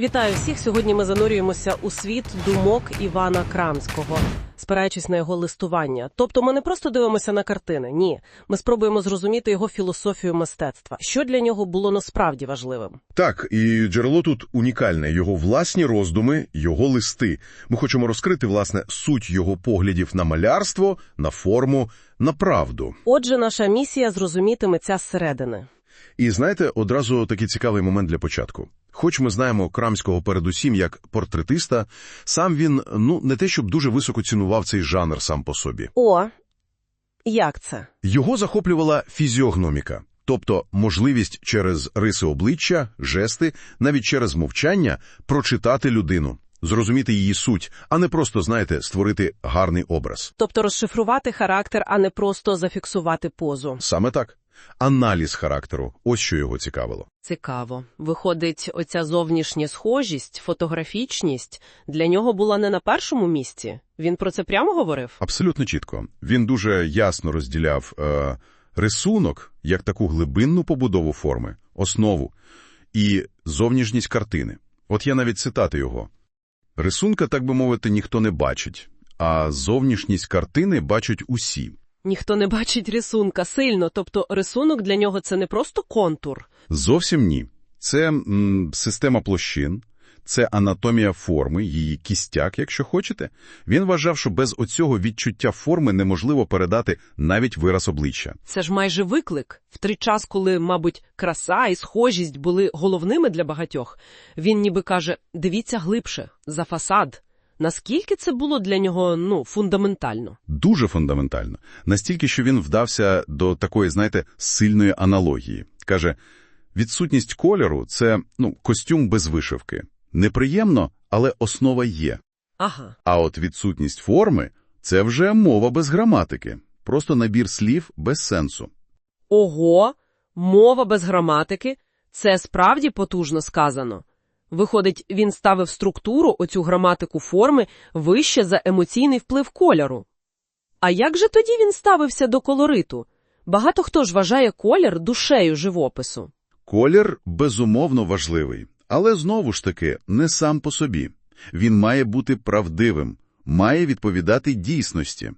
Вітаю всіх. Сьогодні ми занурюємося у світ думок Івана Крамського, спираючись на його листування. Тобто, ми не просто дивимося на картини. Ні, ми спробуємо зрозуміти його філософію мистецтва, що для нього було насправді важливим. Так, і джерело тут унікальне. Його власні роздуми, його листи. Ми хочемо розкрити, власне, суть його поглядів на малярство, на форму, на правду. Отже, наша місія зрозуміти митця зсередини. І знаєте, одразу такий цікавий момент для початку. Хоч ми знаємо Крамського передусім як портретиста, сам він, ну, не те щоб дуже високо цінував цей жанр сам по собі. О, як це? Його захоплювала фізіогноміка, тобто можливість через риси обличчя, жести, навіть через мовчання прочитати людину, зрозуміти її суть, а не просто, знаєте, створити гарний образ. Тобто розшифрувати характер, а не просто зафіксувати позу. Саме так. Аналіз характеру – ось що його цікавило. Цікаво. Виходить, оця зовнішня схожість, фотографічність для нього була не на першому місці. Він про це прямо говорив? Абсолютно чітко. Він дуже ясно розділяв е, рисунок як таку глибинну побудову форми, основу і зовнішність картини. От я навіть цитати його. Рисунка, так би мовити, ніхто не бачить, а зовнішність картини бачать усі. Ніхто не бачить рисунка сильно, тобто рисунок для нього це не просто контур. Зовсім ні. Це м, система площин, це анатомія форми, її кістяк, якщо хочете. Він вважав, що без оцього відчуття форми неможливо передати навіть вираз обличчя. Це ж майже виклик. В той час, коли, мабуть, краса і схожість були головними для багатьох, він ніби каже: дивіться глибше, за фасад. Наскільки це було для нього ну фундаментально? Дуже фундаментально. Настільки, що він вдався до такої, знаєте, сильної аналогії. Каже, відсутність кольору – це ну, костюм без вишивки. Неприємно, але основа є. Ага. А от відсутність форми – це вже мова без граматики. Просто набір слів без сенсу. Ого, мова без граматики це справді потужно сказано. Виходить, він ставив структуру, оцю граматику форми, вище за емоційний вплив кольору. А як же тоді він ставився до колориту? Багато хто ж вважає колір душею живопису. Колір безумовно важливий, але знову ж таки не сам по собі. Він має бути правдивим, має відповідати дійсності.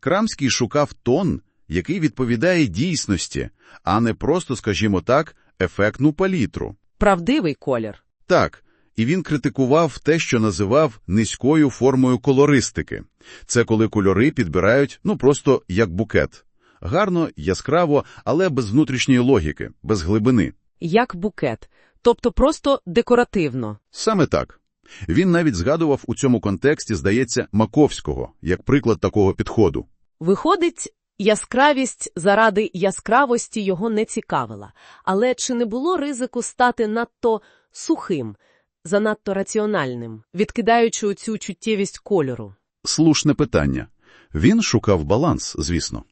Крамський шукав тон, який відповідає дійсності, а не просто, скажімо так, ефектну палітру. Правдивий колір. Так, і він критикував те, що називав низькою формою колористики. Це коли кольори підбирають, ну, просто як букет. Гарно, яскраво, але без внутрішньої логіки, без глибини. Як букет. Тобто просто декоративно. Саме так. Він навіть згадував у цьому контексті, здається, Маковського, як приклад такого підходу. Виходить, яскравість заради яскравості його не цікавила. Але чи не було ризику стати надто сухим, занадто раціональним, відкидаючи оцю чуттєвість кольору? Слушне питання. Він шукав баланс, звісно.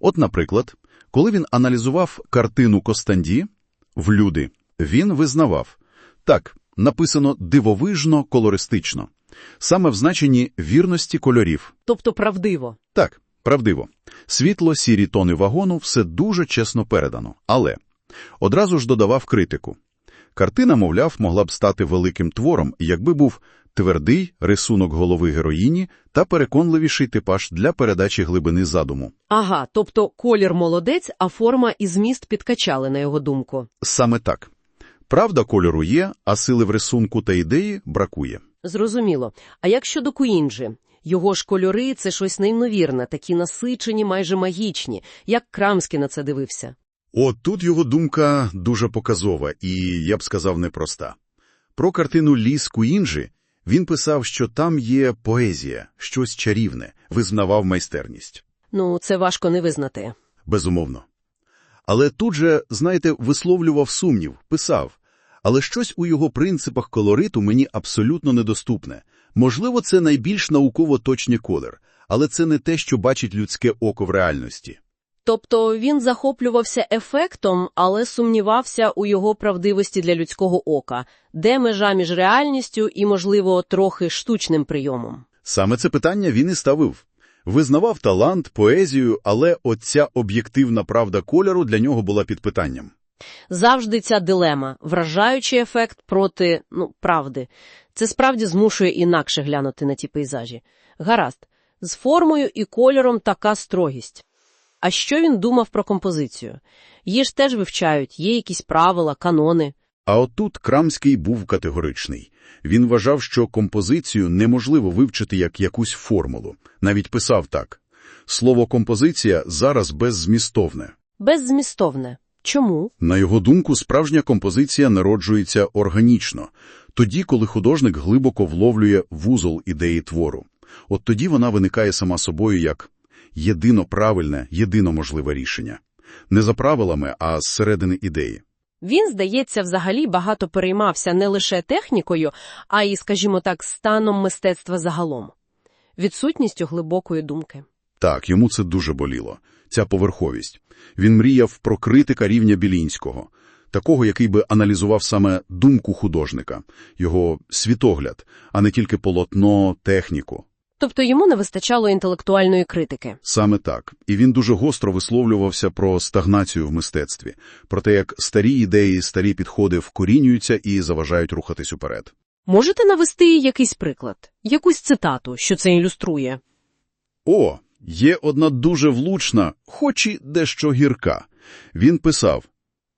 От, наприклад, коли він аналізував картину Костанді в «Люди», він визнавав, так, написано дивовижно колористично, саме в значенні вірності кольорів. Тобто правдиво. Так, правдиво. Світло-сірі тони вагону все дуже чесно передано. Але одразу ж додавав критику. Картина, мовляв, могла б стати великим твором, якби був твердий рисунок голови героїні та переконливіший типаж для передачі глибини задуму. Ага, тобто колір молодець, а форма і зміст підкачали, на його думку. Саме так. Правда кольору є, а сили в рисунку та ідеї бракує. Зрозуміло. А як щодо Куінджі? Його ж кольори – це щось неймовірне, такі насичені, майже магічні. Як Крамський на це дивився? От тут його думка дуже показова і, я б сказав, непроста. Про картину «Ліс Куінджі» він писав, що там є поезія, щось чарівне, визнавав майстерність. Ну, це важко не визнати. Безумовно. Але тут же, знаєте, висловлював сумнів, писав. Але щось у його принципах колориту мені абсолютно недоступне. Можливо, це найбільш науково точний колір, але це не те, що бачить людське око в реальності. Тобто він захоплювався ефектом, але сумнівався у його правдивості для людського ока, де межа між реальністю і, можливо, трохи штучним прийомом. Саме це питання він і ставив. Визнавав талант, поезію, але оця об'єктивна правда кольору для нього була під питанням. Завжди ця дилема, вражаючий ефект проти, ну, правди. Це справді змушує інакше глянути на ті пейзажі. Гаразд, з формою і кольором така строгість. А що він думав про композицію? Її ж теж вивчають, є якісь правила, канони. А отут Крамський був категоричний. Він вважав, що композицію неможливо вивчити як якусь формулу. Навіть писав так. Слово «композиція» зараз беззмістовне. Беззмістовне. Чому? На його думку, справжня композиція народжується органічно, тоді, коли художник глибоко вловлює вузол ідеї твору. От тоді вона виникає сама собою як єдино правильне, єдино можливе рішення. Не за правилами, а зсередини ідеї. Він, здається, взагалі багато переймався не лише технікою, а й, скажімо так, станом мистецтва загалом. Відсутністю глибокої думки. Так, йому це дуже боліло. Ця поверховість. Він мріяв про критика рівня Білінського, такого, який би аналізував саме думку художника, його світогляд, а не тільки полотно, техніку. Тобто йому не вистачало інтелектуальної критики. Саме так. І він дуже гостро висловлювався про стагнацію в мистецтві, про те, як старі ідеї, старі підходи вкорінюються і заважають рухатись уперед. Можете навести якийсь приклад, якусь цитату, що це ілюструє? О, є одна дуже влучна, хоч і дещо гірка. Він писав,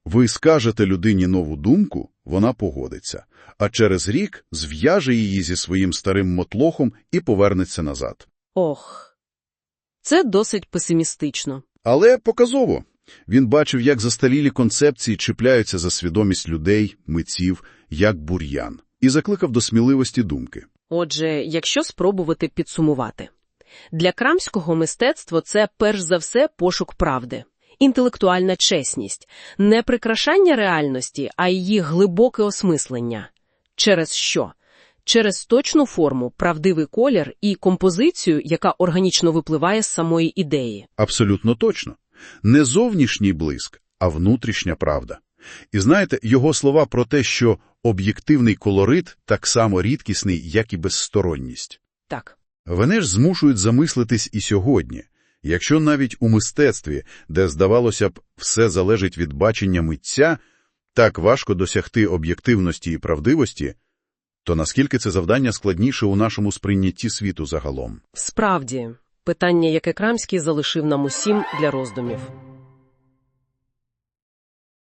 ви скажете людині нову думку, вона погодиться, а через рік зв'яже її зі своїм старим мотлохом і повернеться назад. Ох, це досить песимістично. Але показово. Він бачив, як застарілі концепції чіпляються за свідомість людей, митців, як бур'ян, і закликав до сміливості думки. Отже, якщо спробувати підсумувати. Для крамського мистецтво це перш за все пошук правди, інтелектуальна чесність, не прикрашання реальності, а її глибоке осмислення. Через що? Через точну форму, правдивий колір і композицію, яка органічно випливає з самої ідеї. Абсолютно точно. Не зовнішній блиск, а внутрішня правда. І знаєте, його слова про те, що об'єктивний колорит так само рідкісний, як і безсторонність. Так. Вони ж змушують замислитись і сьогодні. Якщо навіть у мистецтві, де, здавалося б, все залежить від бачення митця, так важко досягти об'єктивності і правдивості, то наскільки це завдання складніше у нашому сприйнятті світу загалом? Справді, питання, яке Крамський залишив нам усім для роздумів.